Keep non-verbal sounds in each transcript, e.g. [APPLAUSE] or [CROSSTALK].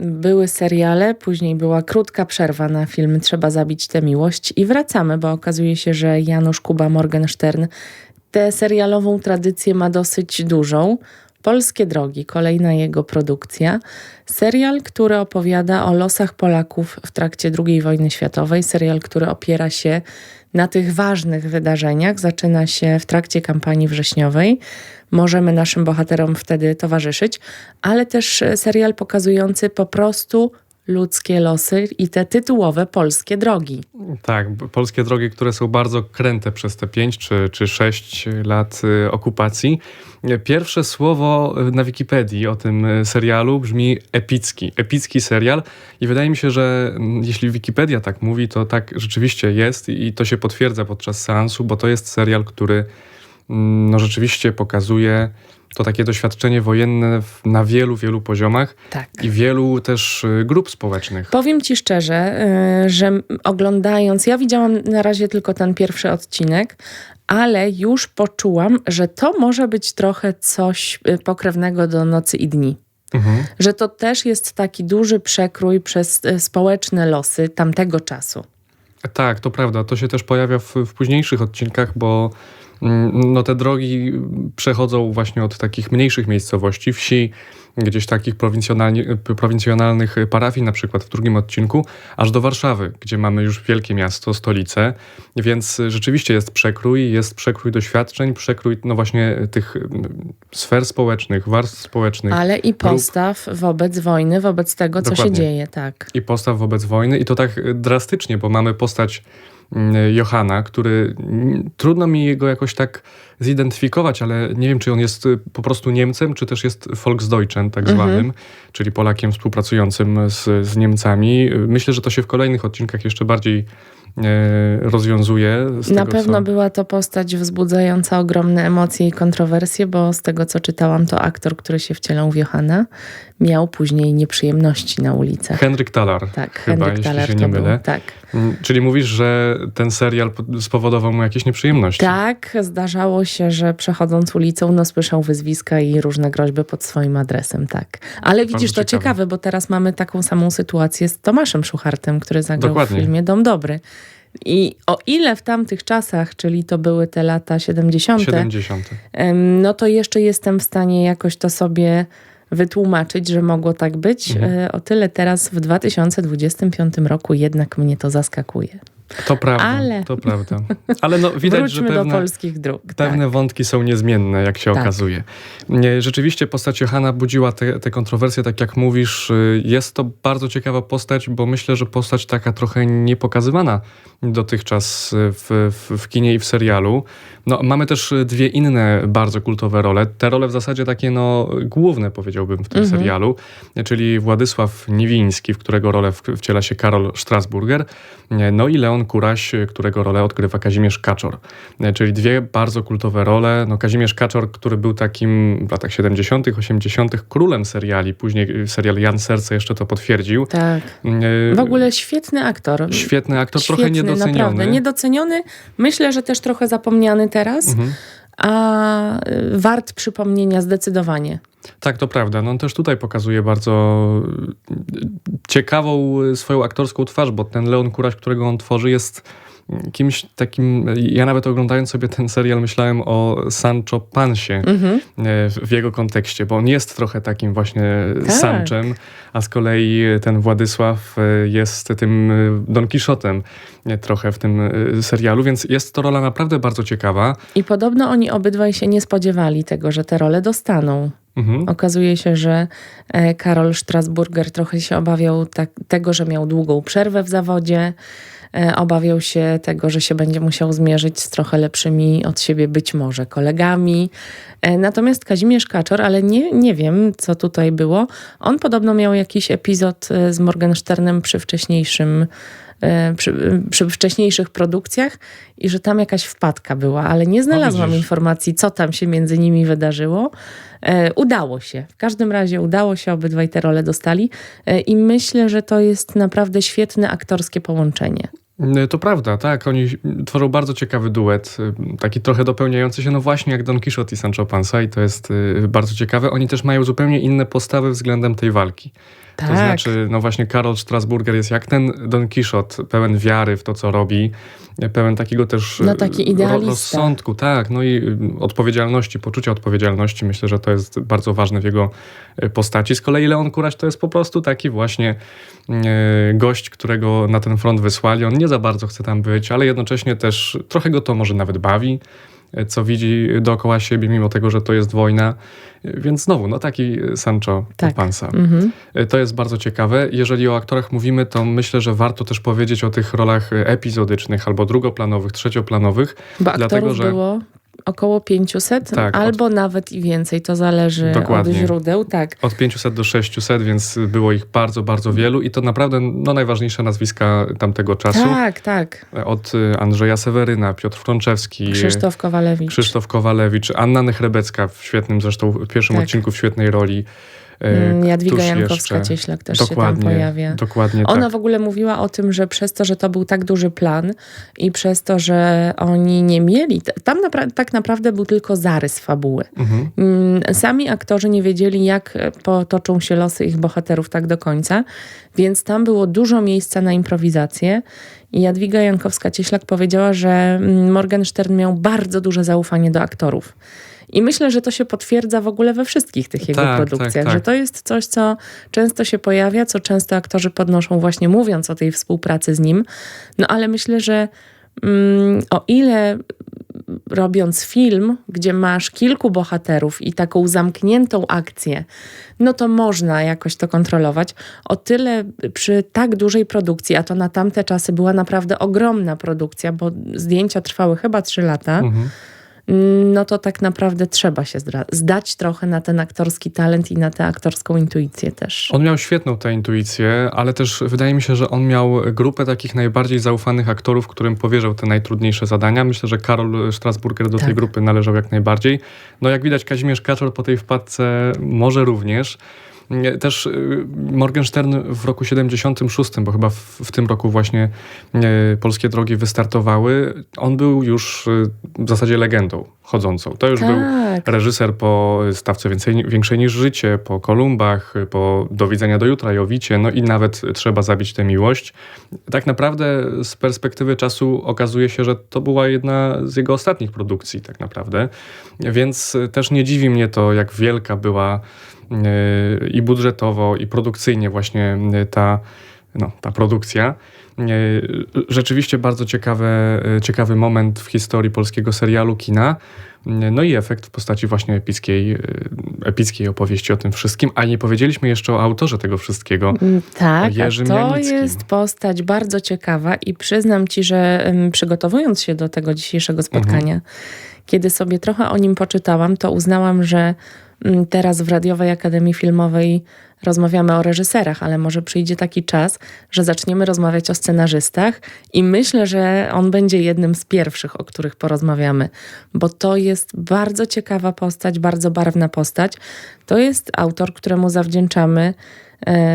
były seriale, później była krótka przerwa na film Trzeba zabić tę miłość i wracamy, bo okazuje się, że Janusz Kuba Morgenstern tę serialową tradycję ma dosyć dużą. Polskie Drogi, kolejna jego produkcja. Serial, który opowiada o losach Polaków w trakcie II wojny światowej. Serial, który opiera się na tych ważnych wydarzeniach. Zaczyna się w trakcie kampanii wrześniowej. Możemy naszym bohaterom wtedy towarzyszyć, ale też serial pokazujący po prostu ludzkie losy i te tytułowe polskie drogi. Tak, polskie drogi, które są bardzo kręte przez te 5 czy, czy 6 lat y, okupacji. Pierwsze słowo y, na Wikipedii o tym y, serialu brzmi epicki. Epicki serial i wydaje mi się, że mm, jeśli Wikipedia tak mówi, to tak rzeczywiście jest i to się potwierdza podczas seansu, bo to jest serial, który mm, no, rzeczywiście pokazuje to takie doświadczenie wojenne na wielu, wielu poziomach Tak. i wielu też y, grup społecznych. Powiem ci szczerze, y, że oglądając, ja widziałam na razie tylko ten pierwszy odcinek, ale już poczułam, że to może być trochę coś y, pokrewnego do Nocy i Dni. Mhm. Że to też jest taki duży przekrój przez społeczne losy tamtego czasu. Tak, to prawda. To się też pojawia w, w późniejszych odcinkach, bo no, te drogi przechodzą właśnie od takich mniejszych miejscowości, wsi, gdzieś takich prowincjonalnych parafii, na przykład w drugim odcinku, aż do Warszawy, gdzie mamy już wielkie miasto, stolicę. Więc rzeczywiście jest przekrój, jest przekrój doświadczeń, przekrój no właśnie tych mm, sfer społecznych, warstw społecznych. Ale i postaw wobec wojny, wobec tego, co się dzieje, tak. i postaw wobec wojny i to tak drastycznie, bo mamy postać mm, Johana, który mm, trudno mi jego jakoś tak zidentyfikować, ale nie wiem, czy on jest y, po prostu Niemcem, czy też jest Volksdeutschen tak Mhm. zwanym, czyli Polakiem współpracującym z, z Niemcami. Y, Myślę, że to się w kolejnych odcinkach jeszcze bardziej rozwiązuje. Z Na tego, pewno co... była to postać wzbudzająca ogromne emocje i kontrowersje, bo z tego co czytałam, to aktor, który się wcielał w Johana, miał później nieprzyjemności na ulicach. Henryk Talar, Tak, chyba, Henryk jeśli Thaler się nie był. mylę. Tak. Mm, Czyli mówisz, że ten serial po- spowodował mu jakieś nieprzyjemności. tak, zdarzało się, że przechodząc ulicą, no słyszał wyzwiska i różne groźby pod swoim adresem, tak. Ale widzisz, to ciekawe. ciekawe, bo teraz mamy taką samą sytuację z Tomaszem Szuchartem, który zagrał Dokładnie. w filmie Dom Dobry. I o ile w tamtych czasach, czyli to były te lata 70., 70. Em, no to jeszcze jestem w stanie jakoś to sobie wytłumaczyć, że mogło tak być. Mhm. E, O tyle teraz w 2025 roku jednak mnie to zaskakuje. To prawda, Ale- to prawda. Ale no, widać, Wróćmy że do pewne, polskich dróg. pewne tak. wątki są niezmienne, jak się Tak. okazuje. Rzeczywiście postać Johana budziła te, te kontrowersje, tak jak mówisz. Y, Jest to bardzo ciekawa postać, bo myślę, że postać taka trochę niepokazywana dotychczas y, w, w, w kinie i w serialu. No, mamy też dwie inne bardzo kultowe role. Te role w zasadzie takie no, główne, powiedziałbym, w tym Mhm. serialu, czyli Władysław Niwiński, w którego rolę wciela się Karol Strasburger, no i Leon Kuraś, którego rolę odgrywa Kazimierz Kaczor. Nie, Czyli dwie bardzo kultowe role. No, Kazimierz Kaczor, który był takim w latach 70., 80. królem seriali, później y, serial Jan Serce jeszcze to potwierdził. Tak. Y, W ogóle świetny aktor. Świetny aktor, trochę Świetny, niedoceniony. Naprawdę. Niedoceniony, myślę, że też trochę zapomniany teraz, Mhm. a wart przypomnienia zdecydowanie. Tak, to prawda. No on też tutaj pokazuje bardzo y, ciekawą y, swoją aktorską twarz, bo ten Leon Kuraś, którego on tworzy, jest kimś takim. Ja nawet oglądając sobie ten serial, myślałem o Sancho Pansie Mhm. y, w- w jego kontekście, bo on jest trochę takim właśnie Tak. Sanczem, a z kolei ten Władysław y, jest tym y, Don Quixotem trochę w tym serialu, więc jest to rola naprawdę bardzo ciekawa. I podobno oni obydwaj się nie spodziewali tego, że te role dostaną. Mhm. Okazuje się, że e, Karol Strasburger trochę się obawiał tak, tego, że miał długą przerwę w zawodzie. E, Obawiał się tego, że się będzie musiał zmierzyć z trochę lepszymi od siebie być może kolegami. E, Natomiast Kazimierz Kaczor, ale nie, nie wiem, co tutaj było, on podobno miał jakiś epizod e, z Morgensternem przy wcześniejszym przy, przy wcześniejszych produkcjach i że tam jakaś wpadka była, ale nie znalazłam informacji, co tam się między nimi wydarzyło. E, udało się. W każdym razie udało się, obydwaj te role dostali e, i myślę, że to jest naprawdę świetne aktorskie połączenie. Y, To prawda, tak. Oni tworzą bardzo ciekawy duet, y, taki trochę dopełniający się, no właśnie jak Don Quixote i Sancho Panza i to jest y, bardzo ciekawe. Oni też mają zupełnie inne postawy względem tej walki. Tak. To znaczy, no właśnie Karol Strasburger jest jak ten Don Quixote, pełen wiary w to, co robi, pełen takiego też No, taki e, idealista. rozsądku, tak, no i y, odpowiedzialności, poczucia odpowiedzialności. Myślę, że to jest bardzo ważne w jego e, postaci. Z kolei Leon Kuraś to jest po prostu taki właśnie e, gość, którego na ten front wysłali. On nie za bardzo chce tam być, ale jednocześnie też trochę go to może nawet bawi co widzi dookoła siebie, mimo tego, że to jest wojna. E, Więc znowu, no taki Sancho Tak. Panza. Mhm. E, To jest bardzo ciekawe. Jeżeli o aktorach mówimy, to myślę, że warto też powiedzieć o tych rolach e, epizodycznych albo drugoplanowych, trzecioplanowych. Bo Dlatego, że- było około 500, Tak, od- albo nawet i więcej. To zależy Dokładnie. od źródeł. Tak. Od 500 do 600, więc było ich bardzo, bardzo wielu i to naprawdę no, najważniejsze nazwiska tamtego czasu. Tak, tak. Od e, Andrzeja Seweryna, Piotr Frączewski, Krzysztof Kowalewicz. Krzysztof Kowalewicz, Anna Nechrebecka w świetnym zresztą w pierwszym Tak. odcinku w świetnej roli. E, Mm, Jadwiga któż Jankowska-Cieślak też się tam dokładnie, pojawia. Dokładnie Ona tak. w ogóle mówiła o tym, że przez to, że to był tak duży plan i przez to, że oni nie mieli, tam napra- tak naprawdę był tylko zarys fabuły. Mhm. Mm, Sami aktorzy nie wiedzieli, jak potoczą się losy ich bohaterów tak do końca, więc tam było dużo miejsca na improwizację. I Jadwiga Jankowska-Cieślak powiedziała, że mm, Morgenstern miał bardzo duże zaufanie do aktorów. I myślę, że to się potwierdza w ogóle we wszystkich tych jego Tak, produkcjach, tak, tak. że to jest coś, co często się pojawia, co często aktorzy podnoszą właśnie mówiąc o tej współpracy z nim. No ale myślę, że mm, o ile robiąc film, gdzie masz kilku bohaterów i taką zamkniętą akcję, no to można jakoś to kontrolować. O tyle przy tak dużej produkcji, a to na tamte czasy była naprawdę ogromna produkcja, bo zdjęcia trwały chyba trzy lata, Mhm. No to tak naprawdę trzeba się zdać trochę na ten aktorski talent i na tę aktorską intuicję też. On miał świetną tę intuicję, ale też wydaje mi się, że on miał grupę takich najbardziej zaufanych aktorów, którym powierzał te najtrudniejsze zadania. Myślę, że Karol Strasburger do tej Tak. grupy należał jak najbardziej. No jak widać Kazimierz Kaczor po tej wpadce może również. Też y, Morgenstern w roku 76, bo chyba w, w tym roku właśnie y, Polskie Drogi wystartowały, on był już y, w zasadzie legendą chodzącą. To już był Tak. reżyser po stawce więcej, większej niż życie, po Kolumbach, po Do widzenia do jutra, Jowicie, no i nawet Trzeba zabić tę miłość. Tak naprawdę z perspektywy czasu okazuje się, że to była jedna z jego ostatnich produkcji tak naprawdę, więc też nie dziwi mnie to, jak wielka była i budżetowo, i produkcyjnie właśnie yy, ta, no, ta produkcja. Yy, Rzeczywiście bardzo ciekawe, ciekawy moment w historii polskiego serialu kina. No i efekt w postaci właśnie epickiej, epickiej opowieści o tym wszystkim. A nie powiedzieliśmy jeszcze o autorze tego wszystkiego. Mm, Tak, to jest postać bardzo ciekawa i przyznam ci, że przygotowując się do tego dzisiejszego spotkania, Mhm. kiedy sobie trochę o nim poczytałam, to uznałam, że teraz w Radiowej Akademii Filmowej rozmawiamy o reżyserach, ale może przyjdzie taki czas, że zaczniemy rozmawiać o scenarzystach i myślę, że on będzie jednym z pierwszych, o których porozmawiamy, bo to jest bardzo ciekawa postać, bardzo barwna postać. To jest autor, któremu zawdzięczamy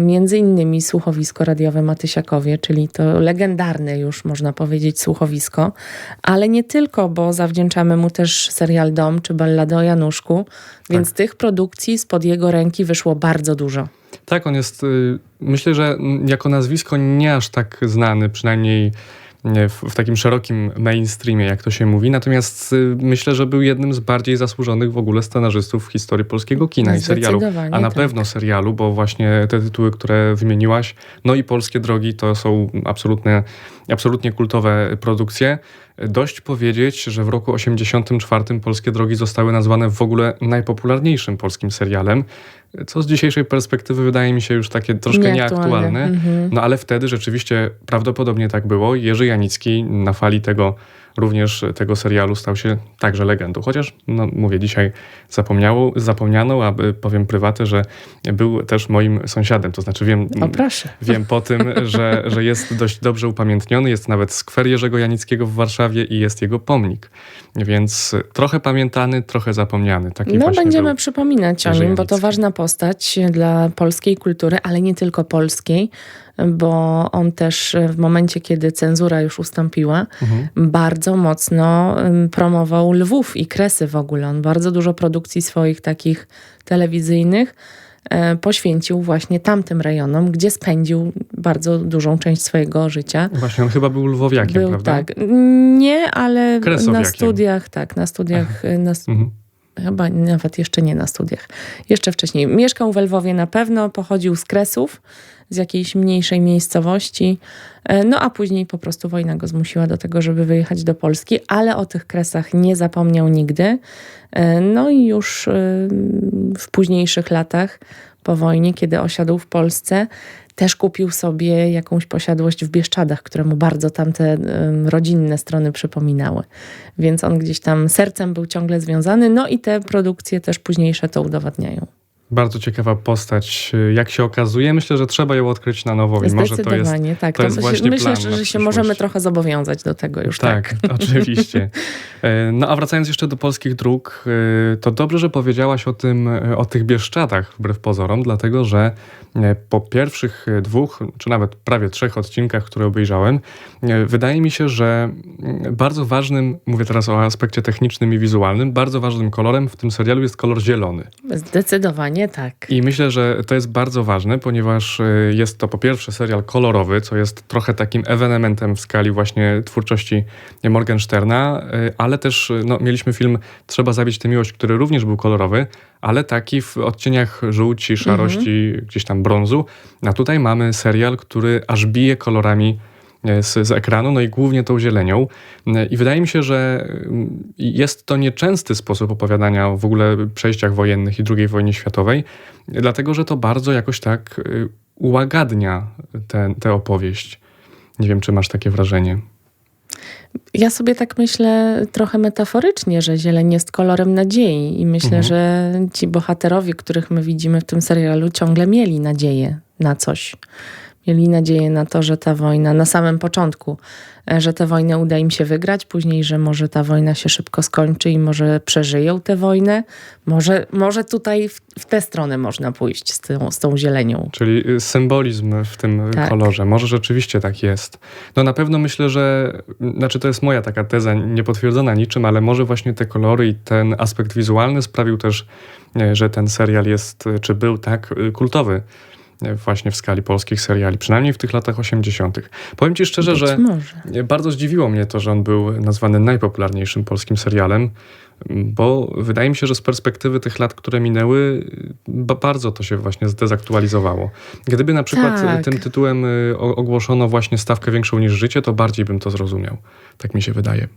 między innymi słuchowisko radiowe Matysiakowie, czyli to legendarne już można powiedzieć słuchowisko, ale nie tylko, bo zawdzięczamy mu też serial Dom czy Ballada o Januszku, więc tych produkcji spod jego ręki wyszło bardzo dużo. Tak, on jest, y, myślę, że jako nazwisko nie aż tak znany, przynajmniej nie w, w takim szerokim mainstreamie, jak to się mówi. Natomiast y, myślę, że był jednym z bardziej zasłużonych w ogóle scenarzystów w historii polskiego kina i serialu. A na tak. pewno serialu, bo właśnie te tytuły, które wymieniłaś, no i Polskie Drogi to są absolutne, absolutnie kultowe produkcje. Dość powiedzieć, że w roku 84 Polskie Drogi zostały nazwane w ogóle najpopularniejszym polskim serialem, co z dzisiejszej perspektywy wydaje mi się już takie troszkę Nieaktualne. nieaktualne. Mhm. No ale wtedy rzeczywiście prawdopodobnie tak było. Jerzy Janicki na fali tego również tego serialu stał się także legendą. Chociaż, no mówię, dzisiaj zapomniało, zapomniano, aby powiem prywatę, że był też moim sąsiadem. To znaczy wiem, O proszę. wiem po tym, że, że jest dość dobrze upamiętniony. Jest nawet skwer Jerzego Janickiego w Warszawie i jest jego pomnik. Więc trochę pamiętany, trochę zapomniany. Taki No, będziemy przypominać o nim, bo to ważna postać dla polskiej kultury, ale nie tylko polskiej, bo on też w momencie, kiedy cenzura już ustąpiła, Mhm. bardzo mocno promował Lwów i Kresy w ogóle. On bardzo dużo produkcji swoich takich telewizyjnych e, poświęcił właśnie tamtym rejonom, gdzie spędził bardzo dużą część swojego życia. Właśnie, on chyba był lwowiakiem, Był prawda? tak. Nie, ale na studiach, tak, na studiach, na, st- Mhm. Chyba nawet jeszcze nie na studiach. Jeszcze wcześniej. Mieszkał w Lwowie na pewno, pochodził z Kresów, z jakiejś mniejszej miejscowości. E, No a później po prostu wojna go zmusiła do tego, żeby wyjechać do Polski, ale o tych Kresach nie zapomniał nigdy. E, No i już e, w późniejszych latach po wojnie, kiedy osiadł w Polsce, też kupił sobie jakąś posiadłość w Bieszczadach, które mu bardzo tamte rodzinne strony przypominały. Więc on gdzieś tam sercem był ciągle związany, no i te produkcje też późniejsze to udowadniają. Bardzo ciekawa postać. Jak się okazuje, myślę, że trzeba ją odkryć na nowo. I może to jest tak. to jest myślę, właśnie myślę plan że się możemy trochę zobowiązać do tego już, tak. Tak, [LAUGHS] oczywiście. E, No a wracając jeszcze do polskich dróg, e, to dobrze, że powiedziałaś o tym, e, o tych Bieszczadach, wbrew pozorom, dlatego że po pierwszych dwóch, czy nawet prawie trzech odcinkach, które obejrzałem, wydaje mi się, że mm, bardzo ważnym, mówię teraz o aspekcie technicznym i wizualnym, bardzo ważnym kolorem w tym serialu jest kolor zielony. Zdecydowanie tak. I myślę, że to jest bardzo ważne, ponieważ y, jest to po pierwsze serial kolorowy, co jest trochę takim ewenementem w skali właśnie twórczości Morgensterna, y, ale też y, no, mieliśmy film Trzeba zabić tę miłość, który również był kolorowy, ale taki w odcieniach żółci, szarości, gdzieś tam brązu. A tutaj mamy serial, który aż bije kolorami e, z, z ekranu, no i głównie tą zielenią. I wydaje mi się, że mm, jest to nieczęsty sposób opowiadania o w ogóle przejściach wojennych i II wojnie światowej, dlatego że to bardzo jakoś tak y, ułagadnia tę opowieść. Nie wiem, czy masz takie wrażenie. Ja sobie tak myślę trochę metaforycznie, że zieleń jest kolorem nadziei i myślę, Mhm. że ci bohaterowie, których my widzimy w tym serialu, ciągle mieli nadzieję na coś. Mieli nadzieję na to, że ta wojna na samym początku, e, że tę wojnę uda im się wygrać, później, że może ta wojna się szybko skończy i może przeżyją tę wojnę. Może, może tutaj w, w tę stronę można pójść z tą, z tą zielenią. Czyli y, symbolizm w tym Tak. kolorze. Może rzeczywiście tak jest. No na pewno myślę, że, znaczy to jest moja taka teza, niepotwierdzona niczym, ale może właśnie te kolory i ten aspekt wizualny sprawił też, e, że ten serial jest, czy był tak kultowy właśnie w skali polskich seriali, przynajmniej w tych latach 80. Powiem ci szczerze, Być że może. bardzo zdziwiło mnie to, że on był nazwany najpopularniejszym polskim serialem, bo wydaje mi się, że z perspektywy tych lat, które minęły, ba- bardzo to się właśnie zdezaktualizowało. Gdyby na przykład Tak. tym tytułem o- ogłoszono właśnie stawkę większą niż życie, to bardziej bym to zrozumiał. Tak mi się wydaje.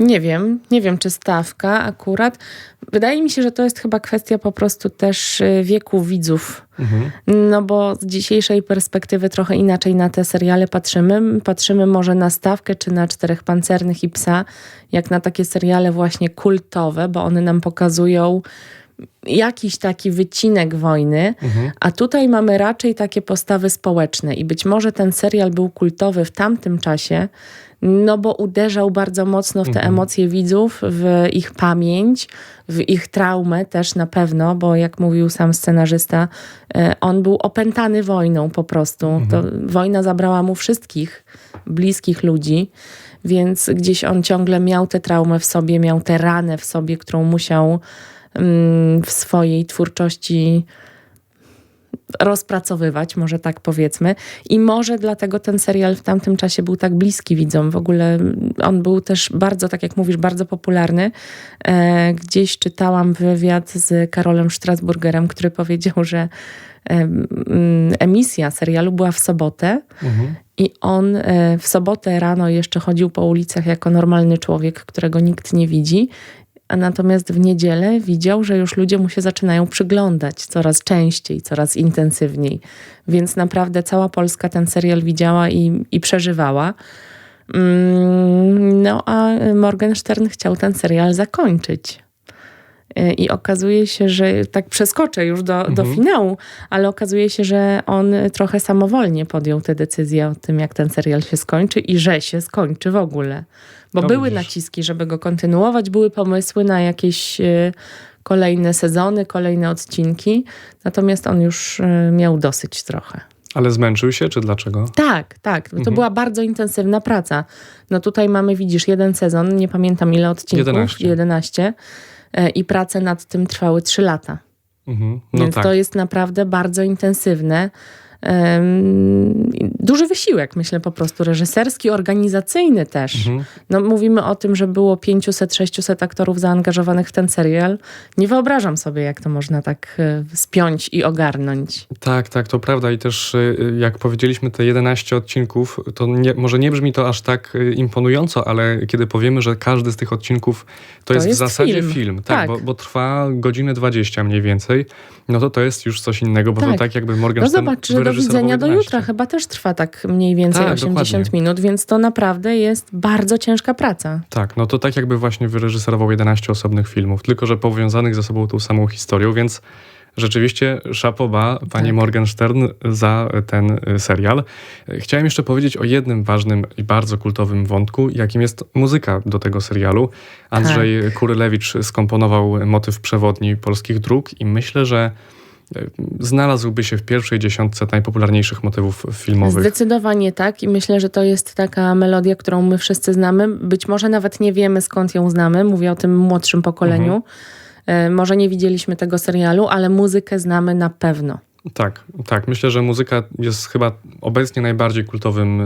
Nie wiem, nie wiem czy stawka akurat. Wydaje mi się, że to jest chyba kwestia po prostu też y, wieku widzów. Mhm. No bo z dzisiejszej perspektywy trochę inaczej na te seriale patrzymy. Patrzymy może na stawkę czy na Czterech Pancernych i Psa, jak na takie seriale właśnie kultowe, bo one nam pokazują jakiś taki wycinek wojny, Mhm. a tutaj mamy raczej takie postawy społeczne i być może ten serial był kultowy w tamtym czasie, no bo uderzał bardzo mocno w te Mhm. emocje widzów, w ich pamięć, w ich traumę też na pewno, bo jak mówił sam scenarzysta, e, on był opętany wojną po prostu. To wojna zabrała mu wszystkich bliskich ludzi, więc gdzieś on ciągle miał tę traumę w sobie, miał tę ranę w sobie, którą musiał w swojej twórczości rozpracowywać, może tak powiedzmy. I może dlatego ten serial w tamtym czasie był tak bliski widzom. W ogóle on był też bardzo, tak jak mówisz, bardzo popularny. E, gdzieś czytałam wywiad z Karolem Strasburgerem, który powiedział, że e, mm, emisja serialu była w sobotę Mhm. i on e, w sobotę rano jeszcze chodził po ulicach jako normalny człowiek, którego nikt nie widzi. A natomiast w niedzielę widział, że już ludzie mu się zaczynają przyglądać coraz częściej, coraz intensywniej. Więc naprawdę cała Polska ten serial widziała i, i przeżywała. Mm, No a Morgenstern chciał ten serial zakończyć. E, I okazuje się, że tak przeskoczę już do, do Mhm. finału, ale okazuje się, że on trochę samowolnie podjął tę decyzję o tym, jak ten serial się skończy i że się skończy w ogóle. Bo No były widzisz. naciski, żeby go kontynuować, były pomysły na jakieś e, kolejne sezony, kolejne odcinki, natomiast on już e, miał dosyć trochę. Ale zmęczył się, czy dlaczego? Tak, tak. To Mhm. była bardzo intensywna praca. No tutaj mamy, widzisz, jeden sezon, nie pamiętam ile odcinków. 11. 11 e, I prace nad tym trwały 3 lata. Mhm. No Więc tak. to jest naprawdę bardzo intensywne. Duży wysiłek, myślę po prostu reżyserski, organizacyjny też. Mhm. No, mówimy o tym, że było 500-600 aktorów zaangażowanych w ten serial. Nie wyobrażam sobie, jak to można tak e, spiąć i ogarnąć. Tak, tak, to prawda. I też y, jak powiedzieliśmy, te 11 odcinków, to nie, może nie brzmi to aż tak y, imponująco, ale kiedy powiemy, że każdy z tych odcinków to, jest, jest w zasadzie film. film, tak, Tak. Bo, bo trwa godzinę 20 mniej więcej, no to to jest już coś innego, bo to Tak. tak jakby No Morgenstern zobacz, do widzenia do 11. jutra chyba też trwa tak mniej więcej Tak, 80 dokładnie. minut, więc to naprawdę jest bardzo ciężka praca. Tak, no to tak jakby właśnie wyreżyserował 11 osobnych filmów, tylko że powiązanych ze sobą tą samą historią, więc rzeczywiście szapoba pani Tak. Morgenstern za ten y, serial. Chciałem jeszcze powiedzieć o jednym ważnym i bardzo kultowym wątku, jakim jest muzyka do tego serialu. Andrzej Tak. Kurylewicz skomponował motyw przewodni polskich dróg i myślę, że znalazłby się w pierwszej dziesiątce najpopularniejszych motywów filmowych. Zdecydowanie tak i myślę, że to jest taka melodia, którą my wszyscy znamy. Być może nawet nie wiemy skąd ją znamy, mówię o tym młodszym pokoleniu. Mhm. E, Może nie widzieliśmy tego serialu, ale muzykę znamy na pewno. Tak, tak. Myślę, że muzyka jest chyba obecnie najbardziej kultowym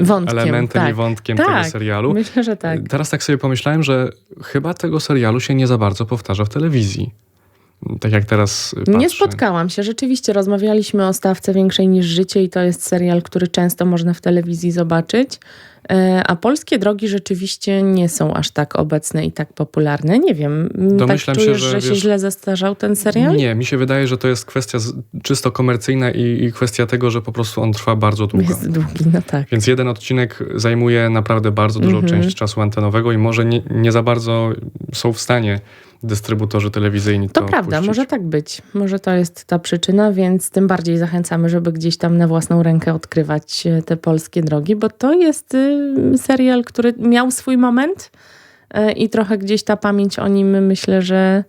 y, Wątkiem, elementem i tak. wątkiem Tak, tego serialu. Myślę, że tak. Teraz tak sobie pomyślałem, że chyba tego serialu się nie za bardzo powtarza w telewizji. Tak jak teraz patrzę. Nie spotkałam się. Rzeczywiście rozmawialiśmy o stawce większej niż życie i to jest serial, który często można w telewizji zobaczyć. E, A polskie drogi rzeczywiście nie są aż tak obecne i tak popularne. Nie wiem, m, Domyślam tak się, czujesz, że, że, się wiesz, źle zestarzał ten serial? Nie, mi się wydaje, że to jest kwestia czysto komercyjna i, i kwestia tego, że po prostu on trwa bardzo długo. Jest długi, no tak. Więc jeden odcinek zajmuje naprawdę bardzo dużą Mhm. część czasu antenowego i może nie, nie za bardzo są w stanie dystrybutorzy telewizyjni to To prawda, puścić. może tak być. Może to jest ta przyczyna, więc tym bardziej zachęcamy, żeby gdzieś tam na własną rękę odkrywać e, te polskie drogi, bo to jest y, serial, który miał swój moment e, i trochę gdzieś ta pamięć o nim myślę, że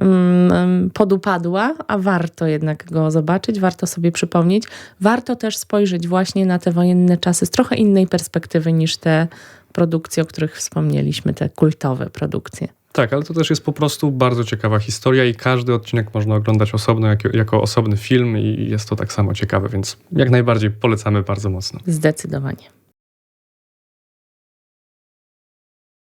mm, podupadła, a warto jednak go zobaczyć, warto sobie przypomnieć. Warto też spojrzeć właśnie na te wojenne czasy z trochę innej perspektywy niż te produkcje, o których wspomnieliśmy, te kultowe produkcje. Tak, ale to też jest po prostu bardzo ciekawa historia i każdy odcinek można oglądać osobno, jako, jako osobny film i jest to tak samo ciekawe, więc jak najbardziej polecamy bardzo mocno. Zdecydowanie.